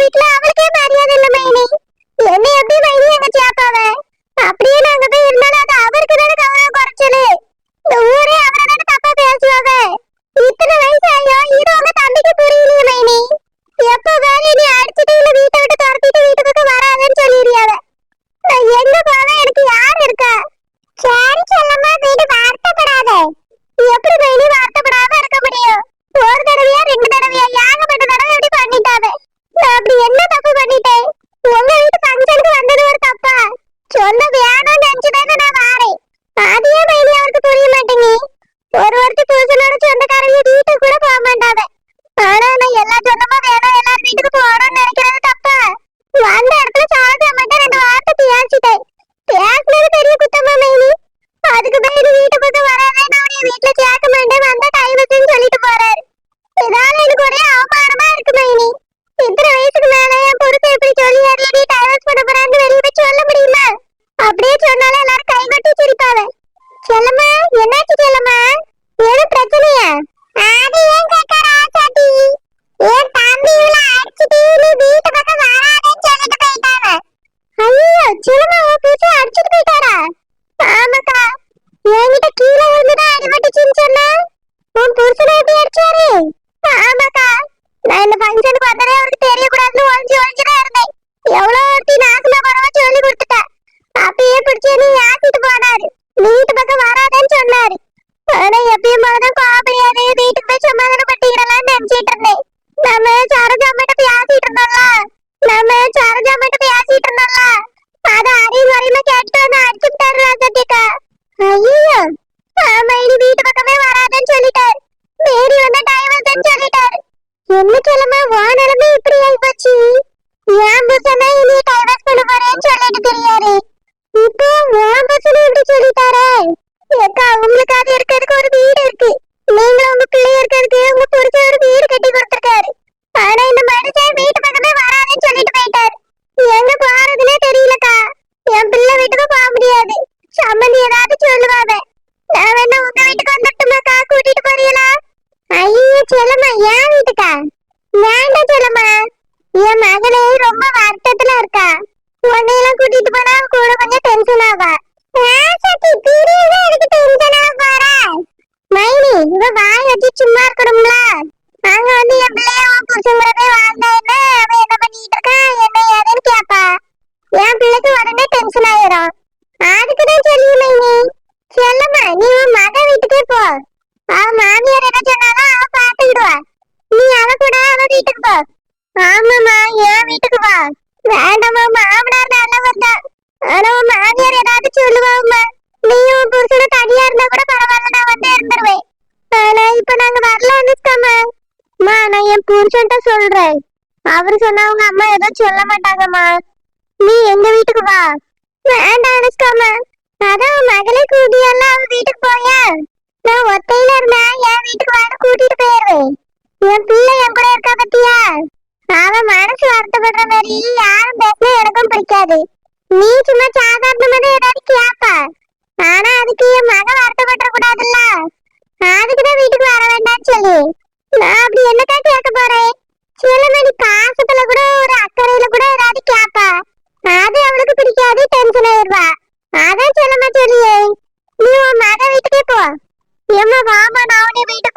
வீட்டுல அவளுக்கே மாதிரி சொன்னாலும் எல்லாரும் கைகட்டி சிரிப்பாங்க. செல்லம்மா என்னாச்சு செல்லம்மா? என் புருஷன்ட்ட சொல்றேன். அவரு சொன்னா உங்க அம்மா எதுவும் சொல்ல மாட்டாங்கம்மா. நீ எங்க வீட்டுக்கு வா. வேண்டாம் அனுஷ்காமா அதான் மகளே கூட்டியெல்லாம் அவன் வீட்டுக்கு போயா. நான் ஒத்தையில இருந்தா என் வீட்டுக்கு வாட கூட்டிட்டு போயிருவேன். என் பிள்ளை என் கூட இருக்கா பத்தியா? அவன் மனசு வருத்தப்படுற மாதிரி யாரும் பேசினா எனக்கும் பிடிக்காது. நீ சும்மா சாதாரணமா ஏதாவது கேப்பா. ஆனா அதுக்கு என் மகன் வருத்தப்பட்டுற கூடாதுல்ல அதுக்குதான் வீட்டுக்கு வர வேண்டாம் சொல்லி. நான் அப்படி என்னக்கா கேட்க போறேன்? சிலமணி பாசத்துல கூட ஒரு அக்கறையில கூட ஏதாவது கேப்பா? அது அவளுக்கு பிடிக்காது டென்ஷன் ஆயிடுவா. அதான் செல்லம்மா சொல்லியே. நீ உன் மக வீட்டுக்கே போ. எம்மா வாமா நான் உன்னை வீட்டு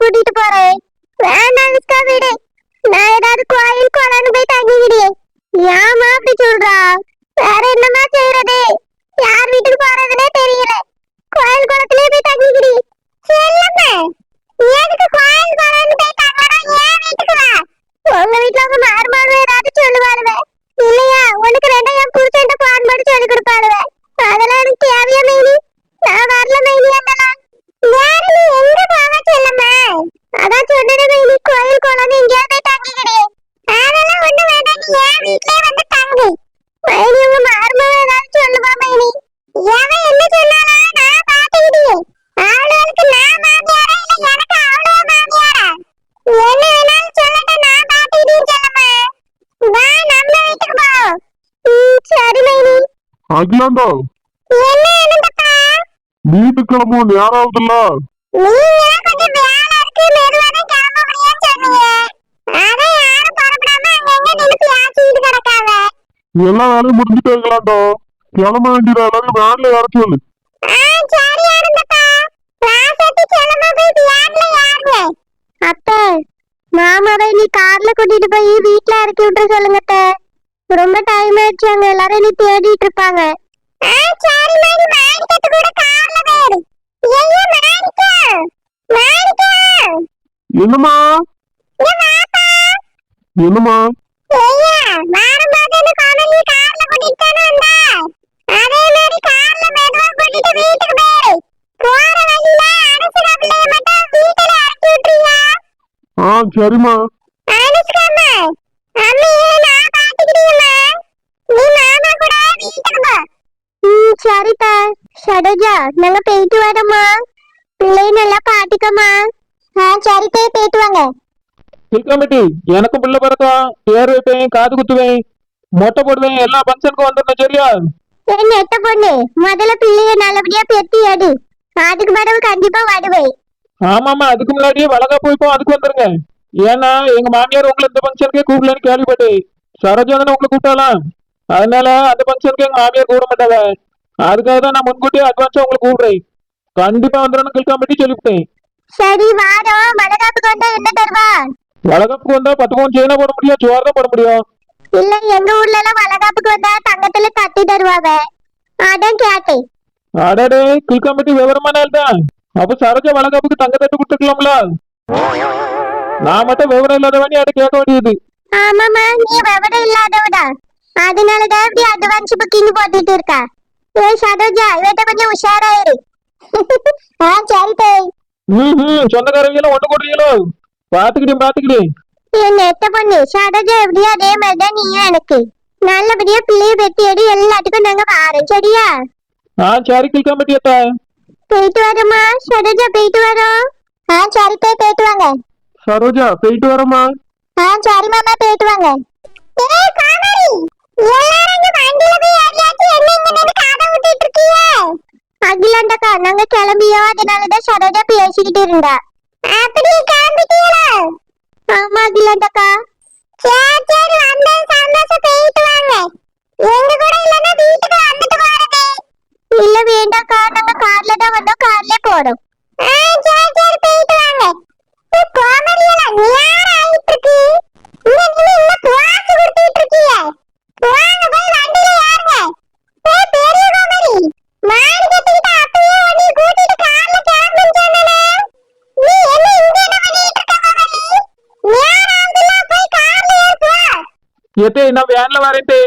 அகிலாண்டா? வீட்டுக்கு கிளம்பும் நேரம் ஆகுதுல்ல எல்லா வேலையும் முடிஞ்சுட்டு இருக்கலாம்டா கிளம்ப வேண்டியது? எல்லாரும் வேன்ல ஏற சொல்லு. அப்ப மாமாவை நீ கார்ல கூட்டிட்டு போய் வீட்டுல இறக்கி விட்டுற சொல்லுங்க ரொம்ப டைம் ஆயிடுச்சு. அங்க எல்லாரும் நீ தேடிட்டு இருப்பாங்க சாரி மாடி மாணிக்கத்து கூட கார்ல வேறு ஏய் மாணிக்கா! மாணிக்கா! என்னமா என்னமா ஏய்யா ஆ சரிம்மா. அனுசுகா அம்மா சரோஜா நாங்க போயிட்டு வரோம்மா. பிள்ளை நல்லா பாத்துக்கம்மா ஆ சரிப்பே போயிட்டு வாங்க. கமிட்டி எனக்கும் பிள்ளை பிறக்கும். பேர் வைப்பேன் காது குத்துவேன். மொட்டை போடுவேன் எல்லா ஃபங்க்ஷனுக்கும் வந்துடணும் சரியா? என் நெட்ட பொண்ணு முதல்ல பிள்ளைய நல்லபடியா பெத்தி எடு. அதுக்கு பிறகு கண்டிப்பா வருவேன் ஆமாமா அதுக்கு முன்னாடியே வளகா போய்ப்போம் அதுக்கு வந்துருங்க. ஏன்னா எங்க மாமியார் உங்களை இந்த ஃபங்க்ஷனுக்கே கூப்பிடலன்னு கேள்விப்பட்டேன். சரோஜா தானே உங்களை கூப்பிட்டாலாம் அதனால அந்த ஃபங்க்ஷனுக்கு எங்க மாமியார் கூப்பிட மாட்டாங்க. அதுக்காக தான் நான் முன்கூட்டியே அட்வான்ஸா உங்களை கூப்பிடுறேன். கண்டிப்பா வந்துடணும் கில்காமட்டி சொல்லிவிட்டேன். சரி வாரம் வளகாப்புக்கு வந்தா என்ன தருவா? வளகாப்புக்கு வந்தா பத்து பவுன் செயினா போட முடியும் சோறு தான் போட முடியும். இல்ல எங்க ஊர்ல எல்லாம் வளகாப்புக்கு வந்தா தங்கத்துல தட்டி தருவாங்க. அதான் கேட்டேன். அடடே கில்காமட்டி விவரமான ஆள் தான் அப்ப சரோஜா வளகாப்புக்கு தங்க தட்டு கொடுத்துக்கலாம்ல நான் மட்டும் விவரம் இல்லாதவனி அதை கேட்க வேண்டியது. ஆமாமா நீ விவரம் இல்லாதவடா. அதனாலதான் இப்படி அட்வான்ஸ் புக்கிங் போட்டுட்டு இருக்கா. ஏ சரோஜா இவட்ட கொஞ்சம் உஷாராயிரு. ஆ சரி தேய் ம் ம் சொந்தக்காரங்களும் ஒண்ணு கொடுறீங்களோ பாத்துக்கிட்டேன் பாத்துக்கிட்டேன். என் நெட்ட பொண்ணு? சரோஜா எப்படியோ அதே மாதிரிதான் நீயும் எனக்கு. நல்லபடியா பிள்ளைய பெத்தி எடு எல்லாத்துக்கும் நாங்க வாரோம் சரியா? ஆ சரி கில்காமட்டி அத்தா? போயிட்டு வரோமா சரோஜா போயிட்டு வரோம் ஆ சரி போய் போயிட்டு வாங்க. சரோஜா போயிட்டு வரமா ஆ சரி மாமா போயிட்டு வாங்க. ஏய் காமரி எல்லாரும் இருக்கீங்க அகிலாண்டக்கா நாங்க கிளம்பியோ அதனாலதான் சரோஜா பேசிக்கிட்டு இருந்தா அப்படி கிளம்பிட்டீங்களா ஆமா அகிலாண்டக்கா எத்தே நான் வேன்ல வரேன்டே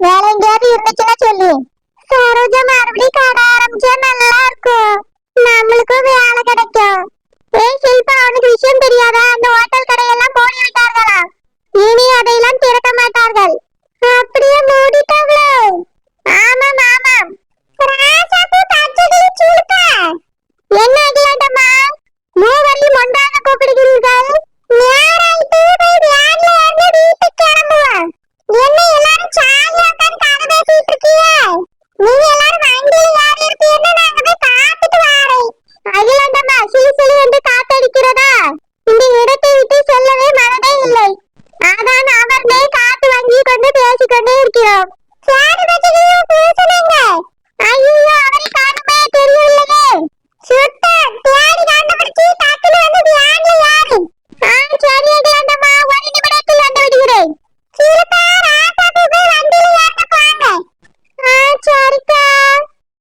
வேலை எங்கேயாவது இருந்துச்சுன்னா சொல்லு. சரோஜா மறுபடியும் கடை ஆரம்பிச்சா நல்லா இருக்கும்.